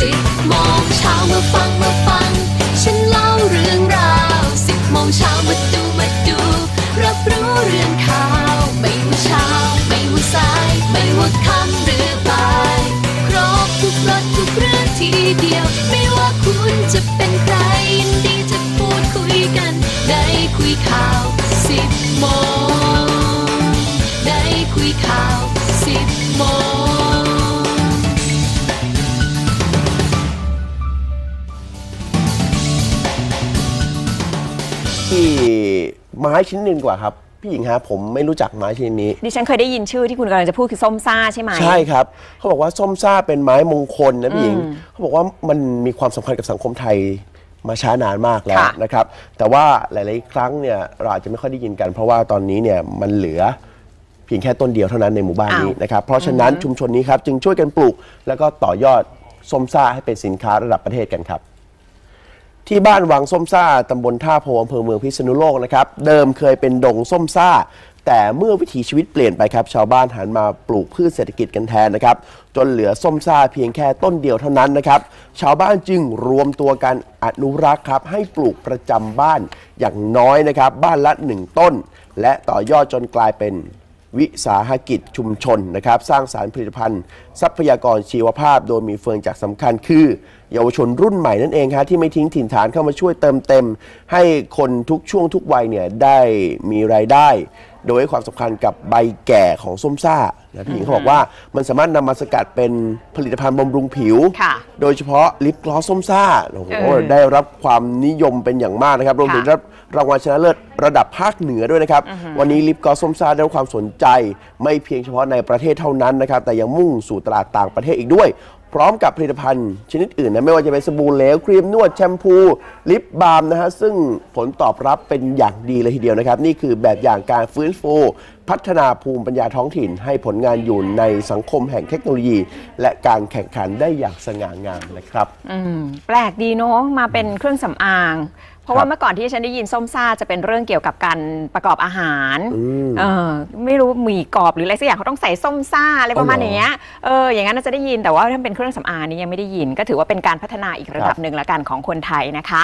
สิบโมงเช้ามาฟังมาฟัง ฉันเล่าเรื่องราวสิบโมงเช้ามาดูมาดู รับรู้เรื่องข่าว ไม่ว่าเช้า ไม่ว่าสาย ไม่ว่าค่ำหรือบ่ายครบทุกรถทุกเรื่องทีเดียว ไม่ว่าคุณจะเป็นใครยินดีจะพูดคุยกัน ได้คุยข่าวสิบโมงได้คุยข่าวสิบโมง ที่ไม้ชนิดหนึ่งดีกว่าครับ พี่หญิงฮะผมไม่รู้จักไม้ชนิดนี้ ดิฉันเคยได้ยินชื่อที่คุณกำลังจะพูดคือส้มซ่าใช่ไหม ใช่ครับ เขาบอกว่าส้มซ่าเป็นไม้มงคลนะพี่หญิงอืมเขาบอกว่ามันมีความสำคัญกับสังคมไทยมาช้านานมากแล้วค่ะ นะครับ แต่ว่าหลาย ๆ ครั้งเนี่ยเราอาจจะไม่ค่อยได้ยินกัน เพราะว่าตอนนี้เนี่ยมันเหลือเพียงแค่ต้นเดียวเท่านั้นในหมู่บ้านนี้นะครับ เพราะฉะนั้นชุมชนนี้ครับจึงช่วยกันปลูก แล้วก็ต่อยอดส้มซ่าให้เป็นสินค้าระดับประเทศกันครับ ที่บ้านวังส้มซ่าตำบลท่าโพอำเภอเมืองพิษณุโลกนะครับ เดิมเคยเป็นดงส้มซ่า แต่เมื่อวิถีชีวิตเปลี่ยนไปครับ ชาวบ้านหันมาปลูกพืชเศรษฐกิจกันแทนนะครับ จนเหลือส้มซ่าเพียงแค่ต้นเดียวเท่านั้นนะครับ ชาวบ้านจึงรวมตัวกันอนุรักษ์ครับให้ปลูกประจำบ้านอย่างน้อยนะครับ บ้านละหนึ่งต้น และต่อยอดจนกลายเป็น วิสาหกิจชุมชนนะครับ สร้างสารผลิตภัณฑ์ ทรัพยากรชีวภาพ โดยมีเฟืองจากสำคัญคือ เยาวชนรุ่นใหม่นั่นเองครับที่ไม่ทิ้งถิ่นฐานเข้ามาช่วยเติมเต็ม ให้คนทุกช่วงทุกวัยเนี่ยได้มีรายได้ โดยให้ความสำคัญกับใบแก่ของส้มซ่านะพี่หญิงเขาบอกว่ามันสามารถนำมาสกัดเป็นผลิตภัณฑ์บำรุงผิว ค่ะโดยเฉพาะลิปกลอสส้มซ่าโอ้โหเออได้รับความนิยมเป็นอย่างมากนะครับรวมถึงค่ะรับรางวัลชนะเลิศระดับภาคเหนือด้วยนะครับ วันนี้ลิปกลอสส้มซ่าได้รับความสนใจ ไม่เพียงเฉพาะในประเทศเท่านั้นนะครับ แต่ยังมุ่งสู่ตลาดต่างประเทศอีกด้วย พร้อมกับผลิตภัณฑ์ชนิดอื่นนะไม่ว่าจะเป็นสบู่เหลวครีมนวดแชมพู ลิปบาล์มนะฮะซึ่งผลตอบรับเป็นอย่างดีเลยทีเดียวนะครับ นี่คือแบบอย่างการฟื้นฟูพัฒนาภูมิปัญญาท้องถิ่น ให้ผลงานอยู่ในสังคมแห่งเทคโนโลยี และการแข่งขันได้อย่างสง่างามนะครับอืมแปลกดีเนาะมาเป็นเครื่องสำอาง เพราะครัว่าบเมื่อก่อนที่ฉันได้ยินส้มซ่าจะเป็นเรื่องเกี่ยวกับการประกอบอาหารอืมเออไม่รู้หมี่กรอบหรืออะไรสักอย่างเขาต้องใส่ส้มซ่าอะไรประมาณอ๋อเหรออย่างเงี้ยเอออย่างนั้นน่าจะได้ยินแต่ว่าถ้าเป็นเครื่องสำอางนี่ยังไม่ได้ยิน ก็ถือว่าเป็นการพัฒนาอีกระดับหนึ่งละกันของคนไทยนะคะ